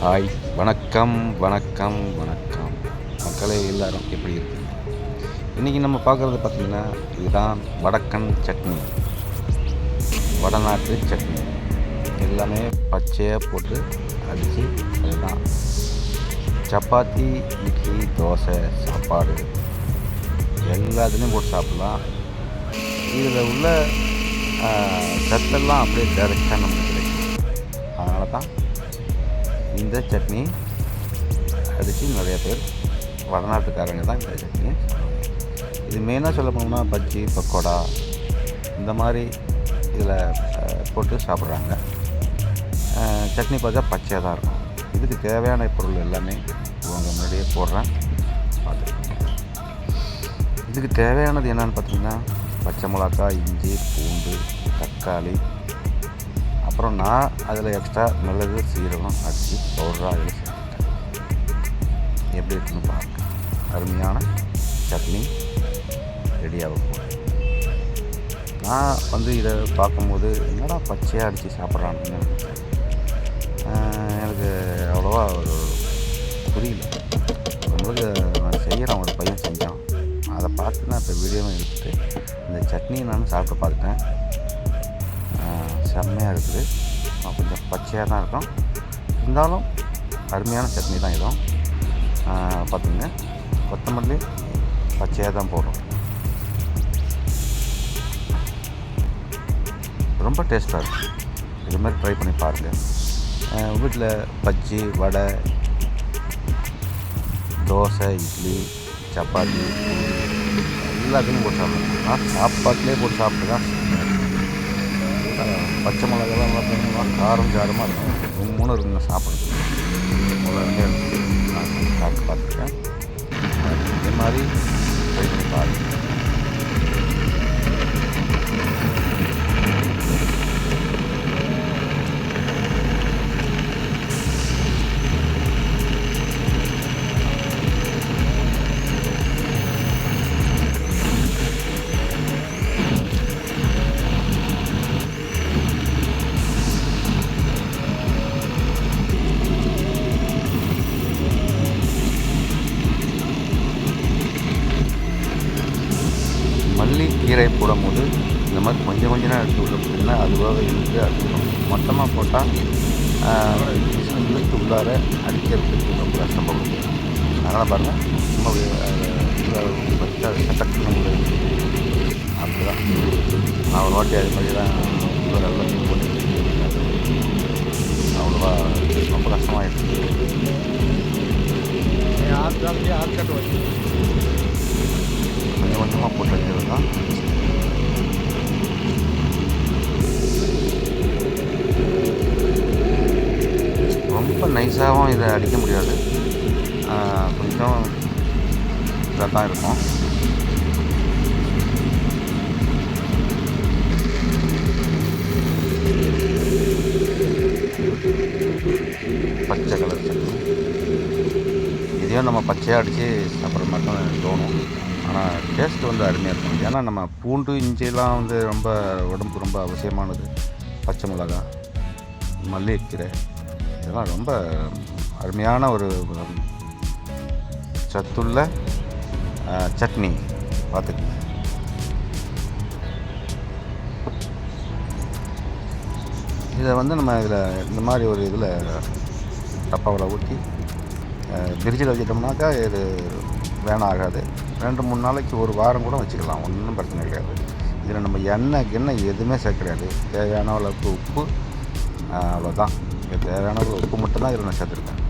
Hi. வணக்கம் வணக்கம் வணக்கம். மக்களே எல்லாரும் எப்படி இருக்கீங்க? இன்றைக்கி நம்ம பார்க்குறது பார்த்திங்கன்னா இதுதான் வடக்கன் சட்னி. வடநாட்டு சட்னி. எல்லாமே பச்சையாக போட்டு அடித்து அதுதான். சப்பாத்தி இட்லி தோசை சாப்பாடு. எல்லாத்துலேயும் போட்டு சாப்பிட்லாம். இதில் உள்ள சத்தெல்லாம் அப்படியே டைரெக்டாக நமக்கு கிடைக்கும். அதனால தான் இந்த சட்னி அடித்து நிறைய பேர் வடநாட்டுக்காரங்க தான் இந்த சட்னி. இது மெயினாக சொல்ல போனோம்னா பஜ்ஜி பக்கோடா இந்த மாதிரி இதில் போட்டு சாப்பிட்றாங்க. சட்னி பார்த்தா பச்சையாக தான் இருக்கும். இதுக்கு தேவையான பொருள் எல்லாமே உங்கள் முன்னாடியே போடுறேன். பார்த்துக்கோங்க. இதுக்கு தேவையானது என்னென்னு பார்த்தீங்கன்னா பச்சை மிளகாய் இஞ்சி பூண்டு தக்காளி அப்புறம் நான் அதில் எக்ஸ்ட்ரா மிளகு சீரகம் அரிசி பவுடராக அதில் சேர்த்துட்டேன். எப்படி இருக்குன்னு பாருங்க. அருமையான சட்னி ரெடியாக நான் வந்து இதை பார்க்கும்போது என்னடா பச்சையாக அடித்து சாப்பிட்றான்னு நினைச்சேன். எனக்கு அவ்வளோவா ஒரு புரியல. நம்மளுக்கு நான் செய்கிறேன் ஒரு பையன் செஞ்சான். அதை பார்த்து நான் இப்போ வீடியோவும் எடுத்துட்டு இந்த சட்னியை நான் சாப்பிட்டு பார்த்துட்டேன். செம்மையாக இருக்குது. கொஞ்சம் பச்சையாக தான் இருக்கும். இருந்தாலும் அருமையான சட்னி தான் இதுவும் ஆஹ் பார்த்துங்க கொத்தமல்லி பச்சையாக தான் போடுறோம் ரொம்ப டேஸ்ட்டாக இருக்கும் இது மாதிரி ட்ரை பண்ணி பாருங்கள் வீட்டில் பஜ்ஜி வடை தோசை இட்லி சப்பாத்தி எல்லாத்துக்கும் போட்டு சாப்பிடலாம். நான் சாப்பாட்டிலே போட்டு சாப்பிட்டு தான் பச்சை மிளகாலாம் பார்த்தீங்கன்னா காரம் சாரமாக இருக்கும். மூணு இருக்குங்க சாப்பிடுறது அவ்வளோ நான் சாப்பிட்டு பார்த்துருக்கேன் இதே மாதிரி ட்ரை பண்ணி பாருங்கள் கீரை போடும்போது இந்த மாதிரி கொஞ்சம் கொஞ்சம் நேரம் எடுத்து விட்டு போட்டிங்கன்னா அதுவாகவே இழுத்து அடிச்சிடும் மொத்தமாக போட்டால் இழுத்து உள்ளார அடிக்கிறதுக்கு ரொம்ப கஷ்டப்படுது அதனால் பாருங்கள் நம்ம வச்சா சட்டக்குன்னு அப்படிதான். நான் ஒரு வாட்டி அது மாதிரி தான் நைஸாகவும் இதை அடிக்க முடியாது. கொஞ்சம் இதாக தான் இருக்கும். பச்சை கலர் சட்னி. இதையும் நம்ம பச்சையாக அடித்து சாப்பிட்ற மாதிரி தான் தோணும். ஆனால் டேஸ்ட் வந்து அருமையாக இருக்கும். ஏன்னா நம்ம பூண்டு இஞ்சிலாம் வந்து ரொம்ப உடம்புக்கு ரொம்ப அவசியமானது. பச்சை மிளகா கீரை இதெல்லாம் ரொம்ப அருமையான ஒரு சத்துள்ள சட்னி பார்த்துக்கங்க இதை வந்து நம்ம இதில் இந்த மாதிரி ஒரு இதில் டப்பாவில் ஊற்றி ஃப்ரிட்ஜில் வச்சிட்டோம்னாக்கா இது வேணாம் ஆகாது. ரெண்டு மூணு நாளைக்கு ஒரு வாரம் கூட வச்சுக்கலாம். ஒன்றும் பிரச்சனை கிடையாது இதில் நம்ம எண்ணெய் கிண்ணெய் எதுவுமே சேர்க்க கிடையாது. தேவையான அளவுக்கு உப்பு அவ்வளோதான் இது தேவையான உப்பு மட்டும் தான் இதில் நான் சேர்த்துருக்கேன்.